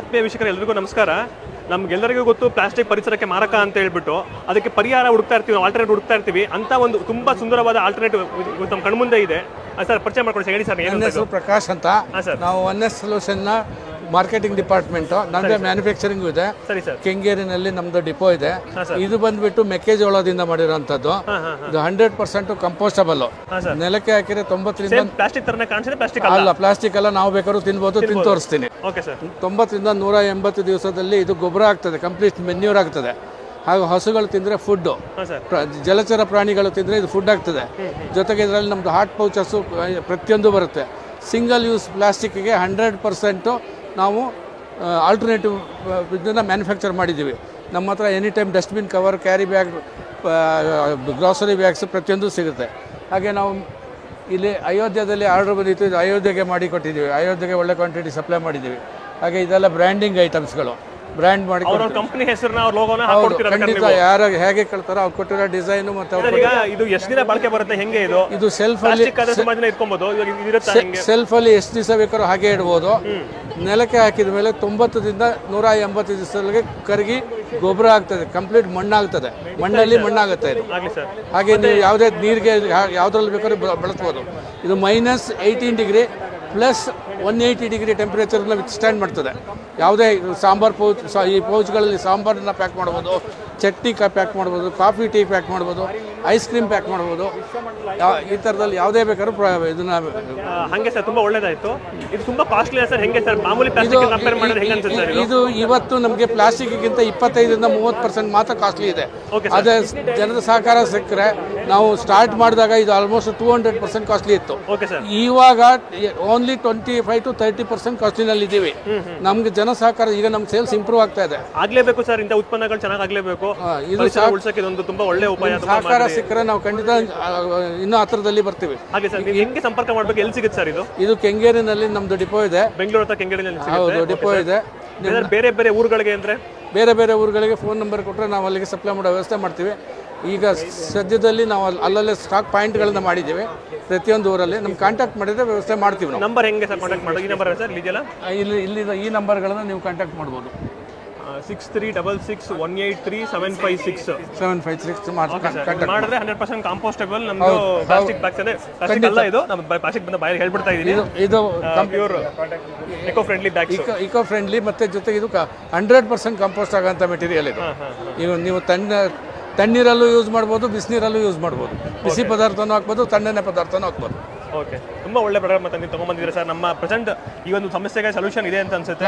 ಆತ್ಮೀಯ ವೀಕ್ಷಕರು ಎಲ್ರಿಗೂ ನಮಸ್ಕಾರ. ನಮ್ಗೆಲ್ಲರಿಗೂ ಗೊತ್ತು ಪ್ಲಾಸ್ಟಿಕ್ ಪರಿಸರಕ್ಕೆ ಮಾರಕ ಅಂತ ಹೇಳ್ಬಿಟ್ಟು ಅದಕ್ಕೆ ಪರಿಹಾರ ಹುಡುಕ್ತಾ ಇರ್ತೀವಿ ಆಲ್ಟರ್ನೇಟ್ ಹುಡುಕ್ತಾ ಇರ್ತೀವಿ. ಅಂತ ಒಂದು ತುಂಬಾ ಸುಂದರವಾದ ಆಲ್ಟರ್ನೇಟಿವ್ ನಮ್ಮ ಕಣ್ಮುಂದೆ ಇದೆ. ಸರ್ ಪರಿಚಯ ಮಾಡ್ಕೊಂಡು ಸರ್, ಹೇಳಿ ಸರ್ ಏನು ಎಸ್ ಪ್ರಕಾಶ್ ಅಂತ. ನಾವು ಒನ್ ಎಸ್ ಸೊಲ್ಯೂಷನ್ನ ಮಾರ್ಕೆಟಿಂಗ್ ಡಿಪಾರ್ಟ್ಮೆಂಟು ನಮ್ಮದೇ ಮ್ಯಾನುಫ್ಯಾಕ್ಚರಿಂಗ್ ಇದೆ. ಕೆಂಗೇರಿನಲ್ಲಿ ನಮ್ದು ಡಿಪೋ ಇದೆ. ಇದು ಬಂದ್ಬಿಟ್ಟು ಮೆಕ್ಕೆಜೋಳದಿಂದ ಮಾಡಿರೋಂಥದ್ದು. ಇದು ಹಂಡ್ರೆಡ್ ಪರ್ಸೆಂಟ್ ಕಂಪೋಸ್ಟಬಲ್ ನೆಲಕ್ಕೆ ಹಾಕಿದ್ರೆ ತೊಂಬತ್ತರಿಂದ ಪ್ಲಾಸ್ಟಿಕ್ ಅಲ್ಲ. ಪ್ಲಾಸ್ಟಿಕ್ ಎಲ್ಲ ನಾವು ಬೇಕಾದ್ರೂ ತಿನ್ಬೋದು ತಿನ್ ತೋರಿಸ್ತೀನಿ. ತೊಂಬತ್ತರಿಂದ ನೂರ ಎಂಬತ್ತು ದಿವಸದಲ್ಲಿ ಇದು ಗೊಬ್ಬರ ಆಗ್ತದೆ ಕಂಪ್ಲೀಟ್ ಮೆನ್ಯೂರ್ ಆಗ್ತದೆ. ಹಾಗೂ ಹಸುಗಳು ತಿಂದರೆ ಫುಡ್ಡು ಜಲಚರ ಪ್ರಾಣಿಗಳು ತಿಂದರೆ ಇದು ಫುಡ್ ಆಗ್ತದೆ. ಜೊತೆಗೆ ಇದರಲ್ಲಿ ನಮ್ಮದು ಹಾಟ್ ಪೌಚಸ್ಸು ಪ್ರತಿಯೊಂದು ಬರುತ್ತೆ. ಸಿಂಗಲ್ ಯೂಸ್ ಪ್ಲಾಸ್ಟಿಕ್ಗೆ ಹಂಡ್ರೆಡ್ ಪರ್ಸೆಂಟು ನಾವು ಆಲ್ಟರ್ನೇಟಿವ್ ಇದನ್ನು ಮ್ಯಾನುಫ್ಯಾಕ್ಚರ್ ಮಾಡಿದ್ದೀವಿ. ನಮ್ಮ ಹತ್ರ any time dustbin cover carry bag grocery bags ಪ್ರತಿಯೊಂದು ಸಿಗುತ್ತೆ. ಹಾಗೆ ನಾವು ಇಲ್ಲಿ ಅಯೋಧ್ಯದಲ್ಲಿ ಆರ್ಡರ್ ಬಂದಿತ್ತು ಅಯೋಧ್ಯೆಗೆ ಮಾಡಿ ಕೊಟ್ಟಿದ್ದೀವಿ. ಅಯೋಧ್ಯೆಗೆ ಒಳ್ಳೆ ಕ್ವಾಂಟಿಟಿ ಸಪ್ಲೈ ಮಾಡಿದ್ದೀವಿ. ಹಾಗೆ ಇದೆಲ್ಲ ಬ್ರ್ಯಾಂಡಿಂಗ್ ಐಟಮ್ಸ್ಗಳು ಬ್ರ್ಯಾಂಡ್ ಮಾಡಿ ಅವ್ರ ಕಂಪ್ನಿ ಹೆಸರನ್ನ ಅವ್ರ ಲೋಗೋನ ಹಾಕೊಡ್ತೀರಾ ಖಂಡಿತ ಯಾರು ಹೇಗೆ ಕೇಳ್ತಾರೋ ಅವ್ರು ಕೊಟ್ಟಿರೋ ಡಿಸೈನ್ ಮತ್ತೆ ಅವ್ರು ಈಗ ಇದು ಎಷ್ಟು ದಿನ ಬಳಕೆ ಬರುತ್ತೆ ಹೆಂಗೆ ಇದು? ಇದು ಸೆಲ್ಫ್ ಅಲ್ಲಿ ದಿನ ಇಟ್ಕೊಬೋದು ಇವಾಗ ಇರುತ್ತಾ ಹಿಂಗೆ ಸೆಲ್ಫ್ ಅಲ್ಲಿ ಎಷ್ಟು ದಿವಸ ಬೇಕಾದ್ರೂ ಹಾಗೆ ಇಡ್ಬೋದು. ನೆಲಕ್ಕೆ ಹಾಕಿದ ಮೇಲೆ ತೊಂಬತ್ತರಿಂದ ನೂರ ಎಂಬತ್ತು ದಿವಸಗಳಿಗೆ ಕರಗಿ ಗೊಬ್ಬರ ಆಗ್ತದೆ ಕಂಪ್ಲೀಟ್ ಮಣ್ಣಾಗ್ತದೆ. ಮಣ್ಣಲ್ಲಿ ಮಣ್ಣಾಗುತ್ತೆ ಇದು. ಹಾಗೆ ನೀವು ಯಾವುದೇ ನೀರಿಗೆ ಯಾವುದ್ರಲ್ಲಿ ಬೇಕಾದ್ರೂ ಬಳಸ್ಬೋದು. ಇದು minus eighteen degree plus one eighty degree ಟೆಂಪ್ರೇಚರ್ನ withstand ಮಾಡ್ತದೆ. ಯಾವುದೇ ಸಾಂಬಾರು ಪೌಚ್ ಈ ಪೌಚ್ಗಳಲ್ಲಿ ಸಾಂಬಾರನ್ನ ಪ್ಯಾಕ್ ಮಾಡ್ಬೋದು, ಚಟ್ನಿ ಪ್ಯಾಕ್ ಮಾಡ್ಬೋದು ಕಾಫಿ ಟೀ ಪ್ಯಾಕ್ ಮಾಡ್ಬೋದು. ಐಸ್ ಕ್ರೀಮ್ ಪ್ಯಾಕ್ ಮಾಡ್ಬೋದು. ಈ ಥರದಲ್ಲಿ ಯಾವುದೇ ಬೇಕಾದ್ರೂ ಪ್ರ ಇದನ್ನ ಹಾಗೆ ಸರ್ ತುಂಬಾ ಒಳ್ಳೇದಾಯ್ತು. ಇದು ತುಂಬಾ ಕಾಸ್ಟ್ಲಿ ಸರ್ ಹೆಂಗೆ ಸರ್? ಮಾಮೂಲಿ ಕಂಪೇರ್ ಮಾಡಿದ್ರೆ ಹೆಂಗೆ ಅನ್ಸುತ್ತೆ ಸರ್ ಇದು? ಇವತ್ತು ನಮಗೆ ಪ್ಲಾಸ್ಟಿಕ್ಗಿಂತ ಇಪ್ಪತ್ತೈದರಿಂದ ಮೂವತ್ತು ಪರ್ಸೆಂಟ್ ಮಾತ್ರ ಕಾಸ್ಟ್ಲಿ ಇದೆ. ಅದೇ ಜನರ ಸಹಕಾರ ಸಿಕ್ಕರೆ ನಾವು ಸ್ಟಾರ್ಟ್ ಮಾಡಿದಾಗ ಇದು almost two hundred percent costly ಇತ್ತು. ಇವಾಗ only twenty five to thirty percent ಕಾಸ್ಟ್ಲಿನಲ್ಲಿ ಇದ್ದೀವಿ ನಮ್ಗೆ ಜನ ಸಹಕಾರ ಈಗ ನಮ್ಮ ಸೇಲ್ಸ್ ಇಂಪ್ರೂವ್ ಆಗ್ತಾ ಇದೆ. ಆಗ್ಲೇಬೇಕು ಸರ್ ಇಂಥ ಉತ್ಪನ್ನಗಳು ಚೆನ್ನಾಗಿ ಆಗ್ಲೇಬೇಕು. ಇದು ಇದೊಂದು ತುಂಬಾ ಒಳ್ಳೆ ಉಪಾಯ ಸಹಕಾರ ಸಿಕ್ಕರೆ ನಾವು ಖಂಡಿತ ಇನ್ನು ಹತ್ರದಲ್ಲಿ ಬರ್ತೀವಿ. ಹಾಗೆ ಸರ್ ನೀವು ಹೆಂಗೆ ಸಂಪರ್ಕ ಮಾಡ್ಬೇಕು ಎಲ್ಲಿ ಸಿಗುತ್ತೆ ಸರ್ ಇದು? ಇದು ಕೆಂಗೇರಿನಲ್ಲಿ ನಮ್ದು ಡಿಪೋ ಇದೆ. ಬೆಂಗಳೂರು ಕೆಂಗೇರಿನಲ್ಲಿ ಹೌದು ಡಿಪೋ ಇದೆ. ಬೇರೆ ಬೇರೆ ಬೇರೆ ಊರುಗಳಿಗೆ ಅಂದ್ರೆ? ಬೇರೆ ಬೇರೆ ಊರುಗಳಿಗೆ ಫೋನ್ ನಂಬರ್ ಕೊಟ್ಟರೆ ನಾವು ಅಲ್ಲಿಗೆ ಸಪ್ಲೈ ಮಾಡೋ ವ್ಯವಸ್ಥೆ ಮಾಡ್ತೀವಿ. ಈಗ ಸದ್ಯದಲ್ಲಿ ನಾವು ಅಲ್ಲಿ- ಅಲ್ಲಲ್ಲೇ ಸ್ಟಾಕ್ ಪಾಯಿಂಟ್ಗಳನ್ನ ಮಾಡಿದ್ದೀವಿ. ಪ್ರತಿಯೊಂದು ಊರಲ್ಲಿ ನಮ್ಮ ಕಾಂಟ್ಯಾಕ್ಟ್ ಮಾಡಿದ್ರೆ ವ್ಯವಸ್ಥೆ ಮಾಡ್ತೀವಿ ನಾವು. ನಂಬರ್ ಹೆಂಗೆ ಸರ್ ಕಾಂಟ್ಯಾಕ್ಟ್ ಮಾಡೋದು? ಈ ನಂಬರ್ ಸರ್ ಇದೆಯಲ್ಲ? ಇಲ್ಲಿ ಇಲ್ಲಿ ಈ ನಂಬರ್ಗಳನ್ನು ನೀವು ಕಾಂಟ್ಯಾಕ್ಟ್ ಮಾಡ್ಬೋದು. Six three double six one eight three seven five six seven five six ಮಾಡಿದ್ರೆ ಹಂಡ್ರೆಡ್ ಪರ್ಸೆಂಟ್ ಕಾಂಪೋಸ್ಟಬಲ್ ನಮ್ದು ಪ್ಲಾಸ್ಟಿಕ್ ಬ್ಯಾಗ್ಸ್ ಅಂದ್ರೆ ಪ್ಲಾಸ್ಟಿಕ್ ಅಲ್ಲ ಇದು. ನಮ್ಮ ಪ್ಲಾಸ್ಟಿಕ್ ಬಂದ ಬಾಯಲ್ಲಿ ಹೇಳ್ಬಿಡ್ತಾ ಇದೀನಿ. ಇದು pure eco friendly bags eco eco friendly ಮತ್ತೆ ಜೊತೆಗೆ ಇದು ಹಂಡ್ರೆಡ್ ಪರ್ಸೆಂಟ್ ಕಂಪೋಸ್ಟ್ ಆಗೋಂಥ ಮೆಟೀರಿಯಲ್ ಇದು. ನೀವು ನೀವು ತಣ್ಣ ತಣ್ಣೀರಲ್ಲೂ ಯೂಸ್ ಮಾಡ್ಬೋದು ಬಿಸಿನೀರಲ್ಲೂ ಯೂಸ್ ಮಾಡ್ಬೋದು. ಬಿಸಿ ಪದಾರ್ಥನೂ ಹಾಕ್ಬೋದು ತಣ್ಣನೆ ಪದಾರ್ಥನೂ ಹಾಕ್ಬೋದು. ಓಕೆ ತುಂಬಾ ಒಳ್ಳೆ ಪ್ರಾಡಕ್ಟ್ ಮತ್ತೆ ನೀವು ತಗೊಂಡ್ಬಂದಿದ್ದೀರಾ ಸರ್ ನಮ್ಮ ಪ್ರೆಸೆಂಟ್ ಈ ಒಂದು ಸಮಸ್ಯೆಗೆ ಸೊಲ್ಯೂಷನ್ ಇದೆ ಅಂತ ಅನ್ಸುತ್ತೆ.